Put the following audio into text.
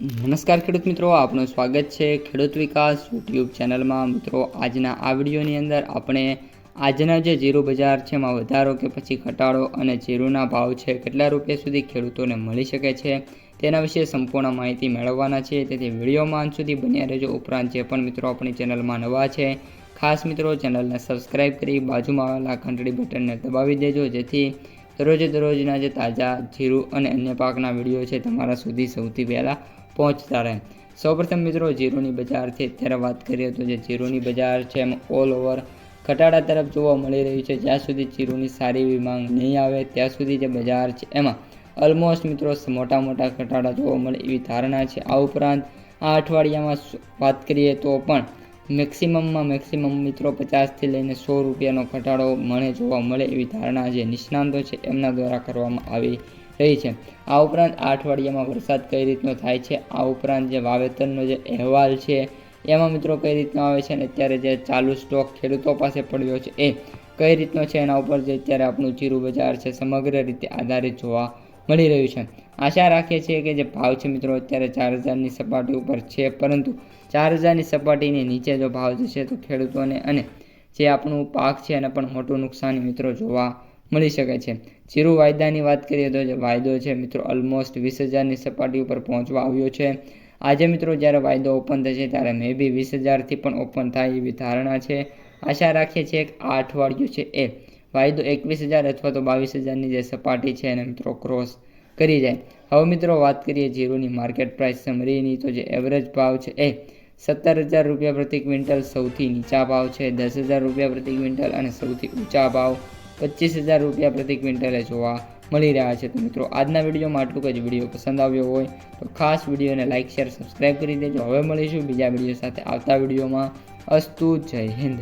નમસ્કાર ખેડૂત મિત્રો, આપનું સ્વાગત છે ખેડૂત વિકાસ યુટ્યુબ ચેનલમાં. મિત્રો, આજના આ વિડીયોની અંદર આપણે આજના જે જીરું બજાર છે એમાં વધારો કે પછી ઘટાડો અને જીરુના ભાવ છે કેટલા રૂપિયા સુધી ખેડૂતોને મળી શકે છે તેના વિશે સંપૂર્ણ માહિતી મેળવવાના છે. તેથી વિડીયોમાં અંત સુધી બન્યા રહેજો. ઉપરાંત જે પણ મિત્રો આપણી ચેનલમાં નવા છે, ખાસ મિત્રો ચેનલને સબસ્ક્રાઇબ કરી બાજુમાં આવેલા ઘંટડી બટનને દબાવી દેજો. જેથી દરરોજે દરરોજના જે તાજા, જીરું અને અન્ય પાકના વીડિયો છે તમારા સુધી સૌથી પહેલાં પહોંચતા રહે. સૌપ્રથમ મિત્રો, જીરુની છે. અત્યારે વાત કરીએ તો જે જીરુની બજાર છે એમ ઓલ ઓવર ઘટાડા તરફ જોવા મળી રહ્યું છે. જ્યાં સુધી જીરુની સારી એવી માંગ નહીં આવે, ત્યાં સુધી જે બજાર છે એમાં ઓલમોસ્ટ મિત્રો મોટા મોટા ઘટાડા જોવા મળે એવી ધારણા છે. આ ઉપરાંત આ અઠવાડિયામાં વાત કરીએ તો પણ મેક્સિમમમાં મેક્સિમમ મિત્રો પચાસથી લઈને સો રૂપિયાનો ઘટાડો મળે જોવા મળે એવી ધારણા જે નિષ્ણાંતો છે એમના દ્વારા કરવામાં આવી રહી છે. આ ઉપરાંત આ અઠવાડિયામાં વરસાદ કઈ રીતનો થાય છે? આ ઉપરાંત જે વાવેતરનો જે અહેવાલ છે, એમાં મિત્રો કઈ રીતનો આવે છે અને અત્યારે જે ચાલુ સ્ટોક ખેડૂતો પાસે પડ્યો છે એ કઈ રીતનો છે? એના ઉપર જે અત્યારે આપણું જીરું બજાર છે, સમગ્ર રીતે આધારિત જોવા મળી રહ્યું છે. આશા રાખીએ છીએ કે જે ભાવ છે મિત્રો, અત્યારે ચાર હજારની સપાટી ઉપર છે, પરંતુ ચાર હજારની સપાટીની નીચે જો ભાવ જશે તો ખેડૂતોને અને જે આપણું પાક છે એને પણ મોટું નુકસાન મિત્રો જોવા મળી શકે છે. જીરું વાયદાની વાત કરીએ તો જે વાયદો છે મિત્રો ઓલમોસ્ટ વીસ હજારની સપાટી ઉપર પહોંચવા આવ્યો છે. આજે મિત્રો જ્યારે વાયદો ઓપન થશે ત્યારે મે બી વીસ હજારથી પણ ઓપન થાય એવી ધારણા છે. આશા રાખીએ છીએ કે આ અઠવાડિયું છે એ વાયદો એકવીસ હજાર અથવા તો બાવીસ હજારની જે સપાટી છે એને મિત્રો ક્રોસ કરી જાય. હવે મિત્રો વાત કરીએ જીરુની માર્કેટ પ્રાઇસ સમરીની તો જે એવરેજ ભાવ છે એ સત્તર હજાર રૂપિયા પ્રતિ ક્વિન્ટલ, સૌથી નીચા ભાવ છે દસ હજાર રૂપિયા પ્રતિ ક્વિન્ટલ અને સૌથી ઊંચા ભાવ પચીસ હજાર રૂપિયા પ્રતિ ક્વિન્ટલે જોવા મળી રહ્યા છે. તો મિત્રો આજના વિડીયોમાં આટલું જ. વીડિયો પસંદ આવ્યો હોય તો ખાસ વિડીયોને લાઇક શેર સબસ્ક્રાઈબ કરી દેજો. હવે મળીશું બીજા વીડિયો સાથે આવતા વિડીયોમાં. અસ્તુ જય હિન્દ.